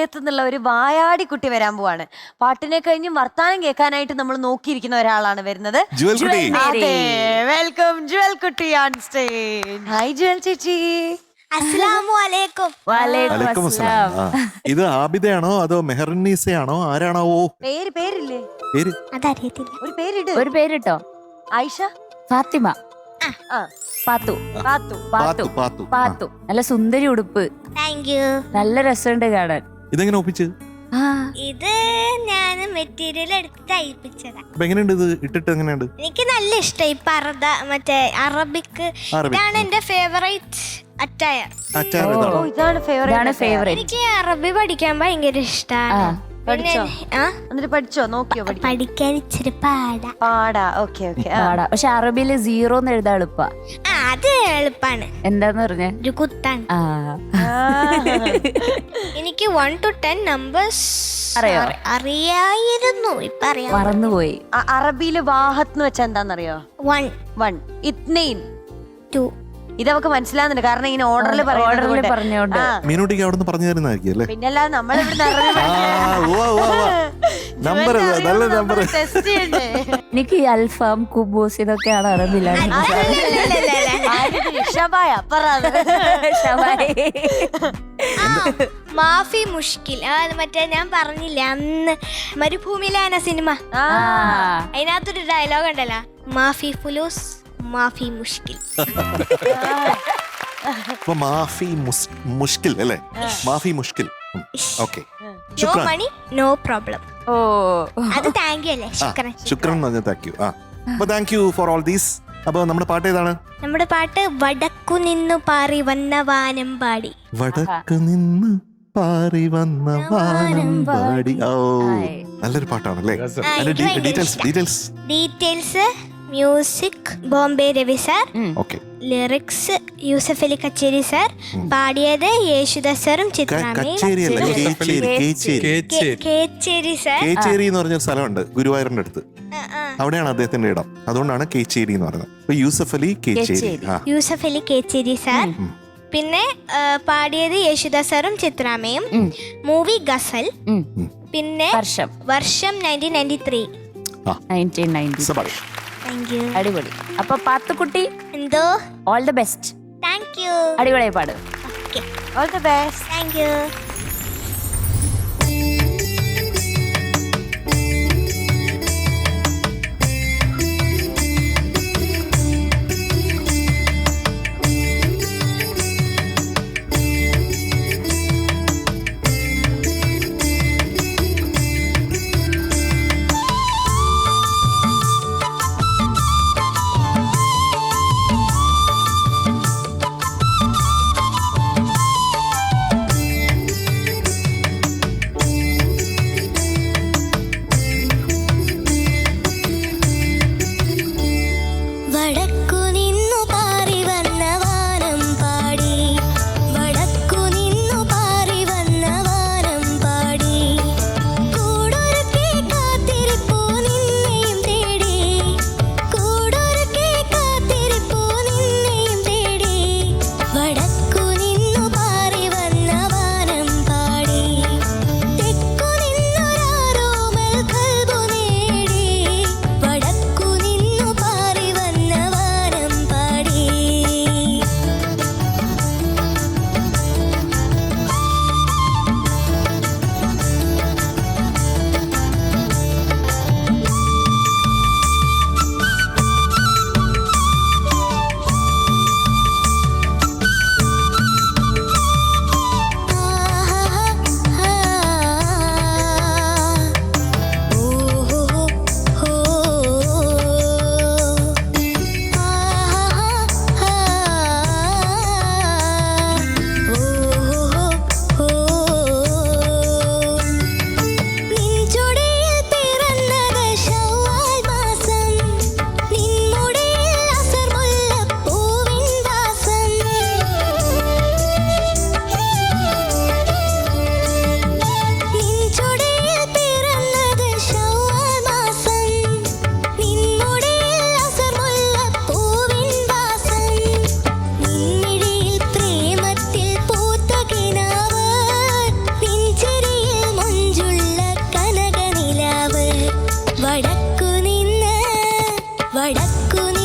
കോട്ടയത്ത് നിന്നുള്ള ഒരു വായാടി കുട്ടി വരാൻ പോവാണ്. പാട്ടിനെ കഴിഞ്ഞും വർത്താനം കേൾക്കാനായിട്ട് നമ്മൾ നോക്കിയിരിക്കുന്ന ഒരാളാണ് വരുന്നത്. ജുവൽ കുട്ടി. അതെ വെൽക്കം ജുവൽ കുട്ടി ഓൺ സ്റ്റേജ് ഹായ് ജുവൽ ചേച്ചി. അസ്സലാമു അലൈക്കും. അലൈക്കും അസ്സലാം. ആ. ഇത് ആബിദയാണോ അതോ മെഹറിനീസയാണോ ആരാണാവോ? പേര് പേരില്ലേ? പേര്. അതറിയത്തില്ല. ഒരു പേരിട്. ഒരു പേരിട്ടോ? ആയിഷ? ഫാത്തിമ. ആ. പാത്തു. കാത്തു പാത്തു. പാത്തു പാത്തു. പാത്തു. നല്ല സുന്ദരി ഉടുപ്പ്. താങ്ക് യു നല്ല രസമുണ്ട് കാണാൻ. ഇതെങ്ങനെ ഒപ്പിച്ച്? ആ. ഇത് ഞാൻ മെറ്റീരിയൽ എടുത്ത് തയ്പ്പിച്ചതാ. അപ്പൊ എങ്ങനെയുണ്ട് ഇത്? ഇട്ടിട്ട് എങ്ങനെയുണ്ട്? എനിക്ക് നല്ല ഇഷ്ടമായി പർദ്ദ മറ്റേ അറബിക്. അറബിക്. ഇതാണ് എന്റെ ഫേവറേറ്റ് അറ്റയർ അച്ചാർ. ഇതാണോ? ഇതാണ് ഫേവറേറ്റ് എനിക്ക് അറബി പഠിക്കാൻ ഭയങ്കര ഇഷ്ടമാണ് പഠിച്ചോ? എന്നിട്ട് പഠിച്ചോ? നോക്കിയോ പഠിച്ചോ പഠിക്കാൻ ഇച്ചിരി പാടാ. പാടാ. Okay okay. പാടാ. പക്ഷെ അറബിയിൽ സീറോ എന്ന് എഴുതാൻ എളുപ്പാ. ആ അത് എളുപ്പാണ്. എന്താന്ന് പറഞ്ഞ? ഒരു കുത്താണ്. ആ. എനിക്ക് വൺ ടു ടെൻ നമ്പേഴ്സ് അറിയോ? അറിയായിരുന്നു. ഇപ്പൊ അറിയാം. മറന്നുപോയി. അറബിയിൽ വാഹത്ത് എന്ന് വെച്ചാൽ എന്താണെന്നറിയോ വൺ വൺ ഇത്നെയിൻ. ടു ഇതവക്ക് മനസ്സിലാകുന്നുണ്ട് കാരണം ഇങ്ങനെ ഓർഡറിൽ ഓർഡറിൽ പറഞ്ഞോണ്ട്. മീനൂട്ടിക്ക് അവിടെ പറഞ്ഞു തരുന്നതായിരിക്കും അല്ലേ? പിന്നല്ലാതെ നമ്മൾ. നമ്പർ നല്ല നമ്പർ ടെസ്റ്റ് ചെയ്യണ്ടേ? എനിക്ക് ഈ അൽഫാം കുബൂസ് ഇതൊക്കെയാണ് അറബിലാണ് ഷബായ പറ ആ, മാഫി മുഷ്കിൽ. ആ, അത് മറ്റേ ഞാൻ പറഞ്ഞില്ല അന്ന് മരുഭൂമിയിലാണ് സിനിമ. ആ, അതിനകത്തൊരു ഡയലോഗ് ഉണ്ടല്ലോ. മാഫി ഫുലൂസ്. മാഫി മുഷ്കിൽ. അപ്പൊ മാഫി മുസ്- മുഷ്കിൽ അല്ലേ? മാഫി മുഷ്കിൽ. Okay. No ശുക്രാൻ. Money no problem. ഓ. അത് താങ്ക് യു അല്ലേ ആ ശുക്രൻ. ശുക്രൻ എന്ന് പറഞ്ഞാൽ താങ്ക് യു. ആ. അപ്പൊ thank you for all these. അപ്പൊ നമ്മുടെ പാട്ട് ഏതാണ്? നമ്മുടെ പാട്ട് വടക്കു നിന്നു പാറി വന്ന വാനം പാടി. വടക്ക് നിന്ന് പാറി വന്ന വാനം പാടി. ഓ. നല്ലൊരു പാട്ടാണല്ലേ? ആ, അതിന്റെ എനിക്ക് ഭയങ്കര details. Details. Details music Bombay Ravi sir okay lyrics Yusuf Ali Kacheri sir പാടിയത് യേശുദാസ് സാറും ചിത്രാമയും കച്ചേരി അല്ല കേച്ചേരി. കേച്ചേരി കേച്ചേരി. സാർ കേച്ചേരി. എന്ന് പറഞ്ഞൊരു സ്ഥലമുണ്ട് ഗുരുവായൂരിന്റെ അടുത്ത്. അവിടെയാണ് അദ്ദേഹത്തിന്റെ ഇടം. അതുകൊണ്ടാണ് കേച്ചേരി എന്ന് പറയുന്നത്. അപ്പൊ യൂസഫ് അലി കേച്ചേരി. ആ. യൂസഫ് അലി കേച്ചേരി സാർ പിന്നെ പാടിയത് യേശുദാസ് സാറും ചിത്രാമയും. മൂവി ഗസൽ പിന്നെ വർഷം. വർഷം nineteen ninety three nineteen ninety Sabash thank you അടിപൊളി. അപ്പൊ പാത്തുക്കുട്ടി എന്തോ? All the best thank you അടിപൊളിയായി പാട്. ഓൾ താങ്ക് യു 哥。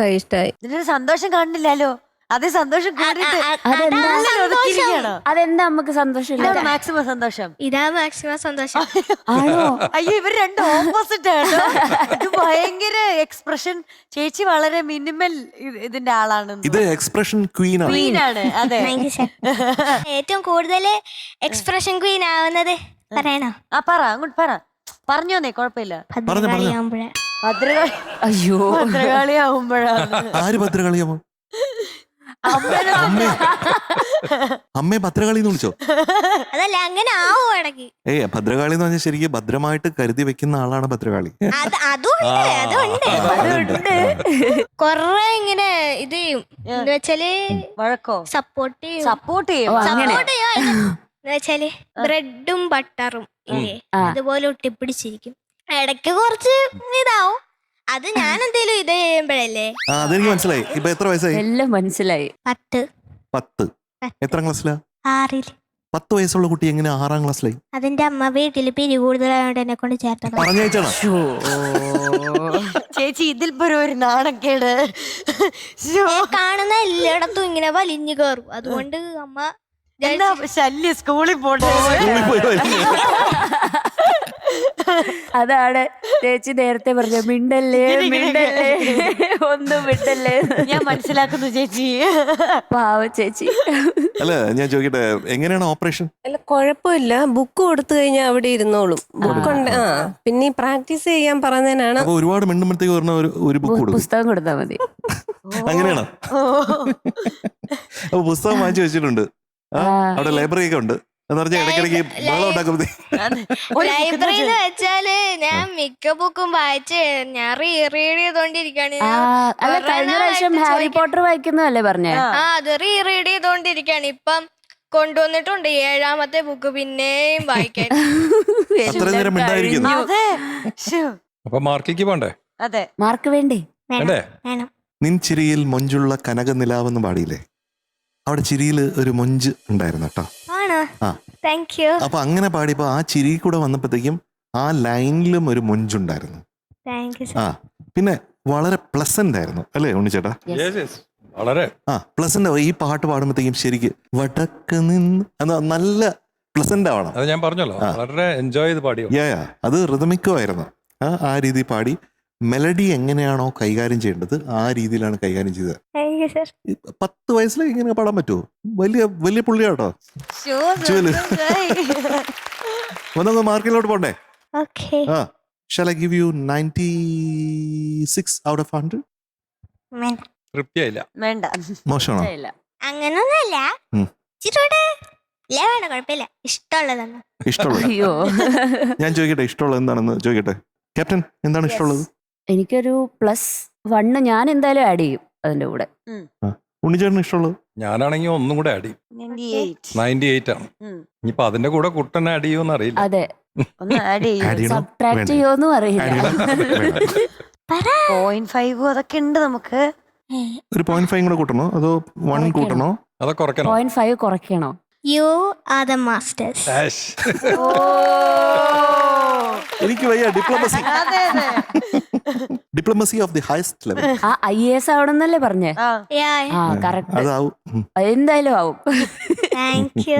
ഇഷ്ടായി ഇഷ്ടായി ഇതിന്റെ സന്തോഷം കാണുന്നില്ലല്ലോ അതേ സന്തോഷം കൂടിയിട്ട് അതെന്താ? നമുക്ക് സന്തോഷം മാക്സിമം സന്തോഷം. ഇതാ മാക്സിമം സന്തോഷം. ആണോ? അയ്യോ ഇവർ രണ്ട് ഓപ്പോസിറ്റ് ആണ് ഇത് ഭയങ്കര എക്സ്പ്രഷൻ ചേച്ചി വളരെ മിനിമൽ ഇതിന്റെ ആളാണ് ഇത് എക്സ്പ്രഷൻ ക്വീൻ ആണ്. ക്വീൻ ആണ് അതെ. ഏറ്റവും കൂടുതൽ എക്സ്പ്രഷൻ ക്വീൻ ആവുന്നത് പറയണോ? ആ പറ അങ്ങോട്ട് പറ. പറഞ്ഞോന്നേ കുഴപ്പമില്ല. ഭദ്രകാളി അയ്യോ. ഭദ്രകാളി ആവുമ്പോഴാണ് ആര് ഭദ്രകാളിയമ്മ അമ്മേനെ അമ്മേ. അമ്മേ ഭദ്രകാളി എന്ന് വിളിച്ചോ? അതല്ല അങ്ങനെ ആവും ഇടയ്ക്ക് ഏ ഭദ്രകാളി എന്ന് പറഞ്ഞാൽ ശരിക്കും ഭദ്രമായിട്ട് കരുതി വെക്കുന്ന ആളാണ് ഭദ്രകാളി. അത് അതുണ്ട് അതുണ്ട്. അതുണ്ട്. കൊറേ ഇങ്ങനെ ഇത് ചെയ്യും. എന്ന് വെച്ചാൽ വഴക്കോ? സപ്പോർട്ട് ചെയ്യും. സപ്പോർട്ട് ചെയ്യും. സപ്പോർട്ട് ചെയ്യും. എന്ന് വെച്ചാൽ ബ്രെഡും ബട്ടറും ഇല്ലേ. അതുപോലെ ഒട്ടിപ്പിടിച്ചിരിക്കും. ഇടയ്ക്ക് കുറച്ച് ഇതാവും. അത് ഞാൻ എന്തേലും ഇത് ചെയ്യുമ്പോഴല്ലേ? ആ അതെനിക്ക് മനസ്സിലായി. ഇപ്പൊ എത്ര വയസ്സായി? എല്ലാം മനസ്സിലായി. പത്ത്. പത്ത്. എത്ര ക്ലാസ്സിലാ? ആറിൽ പത്ത് വയസ്സുള്ള കുട്ടി എങ്ങനെ ആറാം ക്ലാസ്സിലായി? അതിന്റെ അമ്മ വീട്ടിൽ പിരി കൂടുതലായോണ്ട് എന്നെ കൊണ്ട് ചേർത്തത്. പറഞ്ഞയച്ചാണോ ചേച്ചി ഇതിൽ പോലും ഒരു നാണക്കേട്. ശ്ശോ. കാണുന്ന എല്ലായിടത്തും ഇങ്ങനെ വലിഞ്ഞു കയറും അതുകൊണ്ട് അമ്മ ശല്യ സ്കൂളിൽ പോട്ടെ സ്കൂളിൽ പോയി വലിയ. അതാണ് ചേച്ചി നേരത്തെ പറഞ്ഞ മിണ്ടല്ലേ മിണ്ടല്ലേ ഒന്നും മിണ്ടല്ലേ. ഞാൻ മനസ്സിലാക്കുന്നു ചേച്ചി. പാവ ചേച്ചി. അല്ല ഞാൻ ചോദിക്കട്ടെ എങ്ങനെയാണ് ഓപ്പറേഷൻ? അല്ല കുഴപ്പമില്ല. ബുക്ക് കൊടുത്തു കഴിഞ്ഞാൽ അവിടെ ഇരുന്നോളും. ബുക്ക് ഉണ്ട്. ആ പിന്നെ ഈ പ്രാക്ടീസ് ചെയ്യാൻ പറഞ്ഞതിനാണ് അപ്പൊ ഒരുപാട് മിണ്ടുമ്പോഴത്തേക്ക് പറഞ്ഞ ഒരു ഒരു ബുക്ക് കൊടുക്കും. പുസ്തകം കൊടുത്താൽ മതി. അങ്ങനെയാണോ? അപ്പൊ പുസ്തകം വാങ്ങിച്ചു വെച്ചിട്ടുണ്ട്. അവിടെ ലൈബ്രറി ഒക്കെ ഉണ്ട്. എന്ന് പറഞ്ഞാൽ ഇടയ്ക്കിടയ്ക്ക് ലൈബ്രറിയിൽ വെച്ചാൽ ഞാൻ മിക്ക ബുക്കും വായിച്ച് ഞാൻ റീറീഡ് ചെയ്തോണ്ടിരിക്കാണ്. അല്ല കഴിഞ്ഞ പ്രാവശ്യം ഹാരി പോട്ടർ വായിക്കുന്നതല്ലേ പറഞ്ഞേ? ആ. അത് റീറീഡ് ചെയ്തോണ്ടിരിക്കാണ്. ഇപ്പം കൊണ്ടുവന്നിട്ടുണ്ട് ഏഴാമത്തെ ബുക്ക് പിന്നെയും വായിക്കാൻ. അപ്പൊ മാർക്കിക്ക് പോണ്ടേ? അതെ. മാർക്ക് വേണ്ടേ? വേണം വേണം. നിൻ ചിരിയിൽ മൊഞ്ചുള്ള കനകനിലാവെന്ന് പാടിയില്ലേ? അവിടെ ചിരിയിൽ ഒരു മൊഞ്ച് ഉണ്ടായിരുന്നു കേട്ടോ. ആണോ. ആ. താങ്ക് യു അപ്പൊ അങ്ങനെ പാടിയപ്പോ ആ ചിരി കൂടെ വന്നപ്പോഴത്തേക്കും ആ ലൈനിലും ഒരു മുഞ്ചുണ്ടായിരുന്നു. താങ്ക് യു ആ പിന്നെ വളരെ പ്ലസന്റ് ആയിരുന്നു അല്ലേ ഉണ്ണിച്ചേട്ടാ. വളരെ. ആ പ്ലസന്റ് ഈ പാട്ട് പാടുമ്പോഴത്തേക്കും ശരിക്ക് വടക്ക് നിന്ന് നല്ല പ്ലസന്റ് ആവണം. അത് ഞാൻ പറഞ്ഞല്ലോ വളരെ എൻജോയ് ചെയ്ത് പാടിയോ? യാ യാ അത് റിതമിക്കോ ആയിരുന്നു ആ ആ രീതി പാടി. മെലഡി എങ്ങനെയാണോ കൈകാര്യം ചെയ്യേണ്ടത് ആ രീതിയിലാണ് കൈകാര്യം ചെയ്തത്. താങ്ക് യു സർ പത്ത് വയസ്സിൽ ഇങ്ങനെ പാടാൻ പറ്റുമോ വലിയ വലിയ പുള്ളിയാട്ടോ. വന്നൊന്ന് മാർക്കിലോട്ട് പോണ്ടേ? ആ. Shall I give you ninety six out of hundred തൃപ്തിയായില്ല. വേണ്ട. മോശമാണോ? ഇല്ല വേണ്ട കുഴപ്പമില്ല. ഇഷ്ടമുള്ളതാണ് ഇഷ്ടമുള്ളത് അയ്യോ. ഞാൻ ചോദിക്കട്ടെ ഇഷ്ടമുള്ളത് എന്താണെന്ന് ചോദിക്കട്ടെ? ക്യാപ്റ്റൻ എന്താണ് ഇഷ്ടമുള്ളത്? എനിക്കൊരു പ്ലസ് വണ്ണ് ഞാൻ എന്തായാലും ആഡ് ചെയ്യും. അതിന്റെ കൂടെ. ഉണ്ണിച്ചേട്ടന് ഇഷ്ടമുള്ളത്? ഞാനാണെങ്കിൽ ഒന്നും കൂടെ അടി. ചെയ്യും 98. നയന്റി എയ്റ്റ് ആണ്. ഇനിയിപ്പൊ അതിന്റെ കൂടെ കുട്ടൻ ആഡ് ചെയ്യുമെന്ന് അറിയില്ല അതെ. ഒന്ന് ആഡ് Add ചെയ്യും. ചെയ്യണോ? സബ്ട്രാക്ട്. അറിയില്ല? പോയിന്റ് ഫൈവ് അതൊക്കെ ഉണ്ട് നമുക്ക്. ഒരു പോയിന്റ് ഫൈവ് കൂടെ കൂട്ടണോ? അതോ വൺ കൂട്ടണോ? അതോ കുറയ്ക്കണോ. Point five കുറയ്ക്കണോ? You are the masters Ash. എനിക്ക് വയ്യ ഡിപ്ലോമസി അതെ അതെ. Diplomacy of the highest level ആ ഐ എസ് ആവണമെന്നല്ലേ പറഞ്ഞേ? ആ. കറക്റ്റ് അതാവും. എന്തായാലും ആവും. താങ്ക്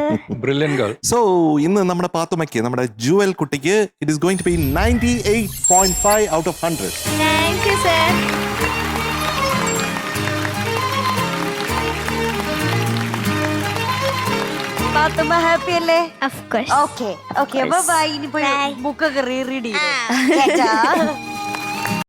ബ്രില്യൻ ഗേൾ സോ ഇന്ന് നമ്മുടെ പാത്തുമയ്ക്ക് നമ്മുടെ ജുവൽ കുട്ടിക്ക് it is going to be ninety eight point five out of hundred Pathumma happy അല്ലേ? ഓക്കെ ഓക്കെ അപ്പൊ ബൈ ഇനി പോയി Bye. ബുക്കൊക്കെ റീറീഡ്. ചെയ്യും